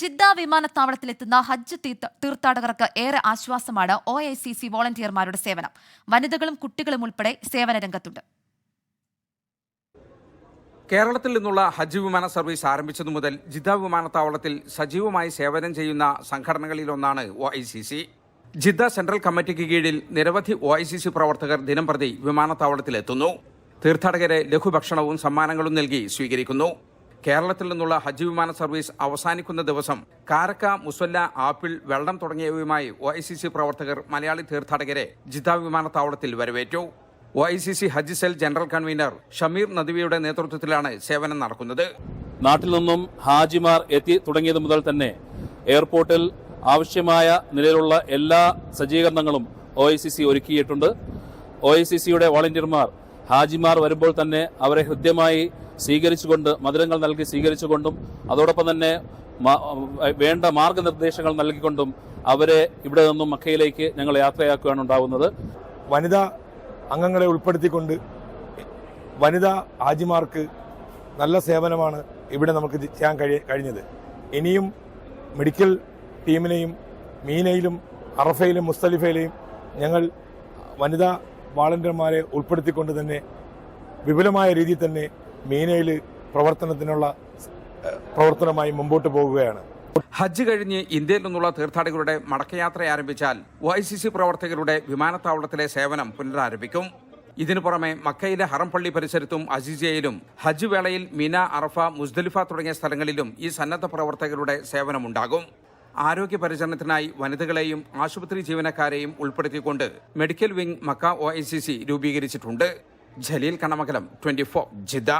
Jeddah വിമാനത്താവളത്തിലെത്തുന്ന ഹജ്ജ് തീർത്ഥാടകർക്ക് ഏറെ ആശ്വാസമാണ് ഒ ഐ സി സി വോളണ്ടിയർമാരുടെ സേവനം. വനിതകളും കുട്ടികളും ഉൾപ്പെടെ സേവന രംഗത്തുണ്ട്. കേരളത്തിൽ നിന്നുള്ള ഹജ്ജ് വിമാന സർവീസ് ആരംഭിച്ചതു മുതൽ ജിദ്ദ വിമാനത്താവളത്തിൽ സജീവമായി സേവനം ചെയ്യുന്ന സംഘടനകളിലൊന്നാണ് O I C C Jeddah central കമ്മിറ്റിക്ക് കീഴിൽ നിരവധി ഒ ഐ സി സി പ്രവർത്തകർ ദിനംപ്രതി വിമാനത്താവളത്തിലെത്തുന്നു. തീർത്ഥാടകരെ ലഘുഭക്ഷണവും സമ്മാനങ്ങളും നൽകി സ്വീകരിക്കുന്നു. കേരളത്തിൽ നിന്നുള്ള ഹജ്ജ് വിമാന സർവീസ് അവസാനിക്കുന്ന ദിവസം കാരക്ക മുസല്ല ആപ്പിൾ വെള്ളം തുടങ്ങിയവയുമായി ഒ ഐ സി സി പ്രവർത്തകർ മലയാളി തീർത്ഥാടകരെ ജിദ്ദ വിമാനത്താവളത്തിൽ വരവേറ്റു. ഒ ഐ സി സി ഹജ്ജ് സെൽ ജനറൽ കൺവീനർ ഷമീർ നദ്വിയുടെ നേതൃത്വത്തിലാണ് സേവനം നടക്കുന്നത്. നാട്ടിൽ നിന്നും ഹാജിമാർ എത്തി തുടങ്ങിയത് മുതൽ തന്നെ എയർപോർട്ടിൽ ആവശ്യമായ നിലയിലുള്ള എല്ലാ സജ്ജീകരണങ്ങളും ഒ ഐ സി സി ഒരുക്കിയിട്ടുണ്ട്. ഒ ഐ സി സിയുടെ വോളണ്ടിയർമാർ ഹാജിമാർ വരുമ്പോൾ തന്നെ അവരെ ഹൃദ്യമായി സ്വീകരിച്ചുകൊണ്ട് മധുരങ്ങൾ നൽകി സ്വീകരിച്ചുകൊണ്ടും അതോടൊപ്പം തന്നെ വേണ്ട മാർഗനിർദ്ദേശങ്ങൾ നൽകിക്കൊണ്ടും അവരെ ഇവിടെ നിന്നും മക്കയിലേക്ക് ഞങ്ങൾ യാത്രയാക്കുകയാണ് ഉണ്ടാവുന്നത്. വനിതാ അംഗങ്ങളെ ഉൾപ്പെടുത്തിക്കൊണ്ട് വനിതാ ആജിമാർക്ക് നല്ല സേവനമാണ് ഇവിടെ നമുക്ക് ചെയ്യാൻ കഴിയ കഴിഞ്ഞത്. ഇനിയും മെഡിക്കൽ ടീമിനെയും മീനയിലും അറഫയിലും മുസ്തലിഫയിലെയും ഞങ്ങൾ വനിതാ വാളണ്ടിയർമാരെ ഉൾപ്പെടുത്തിക്കൊണ്ട് തന്നെ വിപുലമായ രീതിയിൽ തന്നെ മീനയിൽ പ്രവർത്തനത്തിനുള്ള പ്രവർത്തനമായി മുമ്പോട്ട് പോകുകയാണ് ഹജ്ജ് കഴിഞ്ഞ് ഇന്ത്യയിൽ നിന്നുള്ള തീർത്ഥാടകരുടെ മടക്കയാത്ര ആരംഭിച്ചാൽ ഐ സി സി പ്രവർത്തകരുടെ വിമാനത്താവളത്തിലെ സേവനം പുനരാരംഭിക്കും. ഇതിനു പുറമെ മക്കയിലെ ഹറംപള്ളി പരിസരത്തും അസിസിയയിലും ഹജ്ജ് വേളയിൽ മിന അറഫ മുസ്ദലിഫ തുടങ്ങിയ സ്ഥലങ്ങളിലും ഈ സന്നദ്ധ പ്രവർത്തകരുടെ സേവനമുണ്ടാകും. ആരോഗ്യ പരിചരണത്തിനായി വനിതകളെയും ആശുപത്രി ജീവനക്കാരെയും ഉൾപ്പെടുത്തിക്കൊണ്ട് മെഡിക്കൽ വിംഗ് മക്ക ഒ രൂപീകരിച്ചിട്ടുണ്ട്. Jaleel Kanamakalam twenty four Jeddah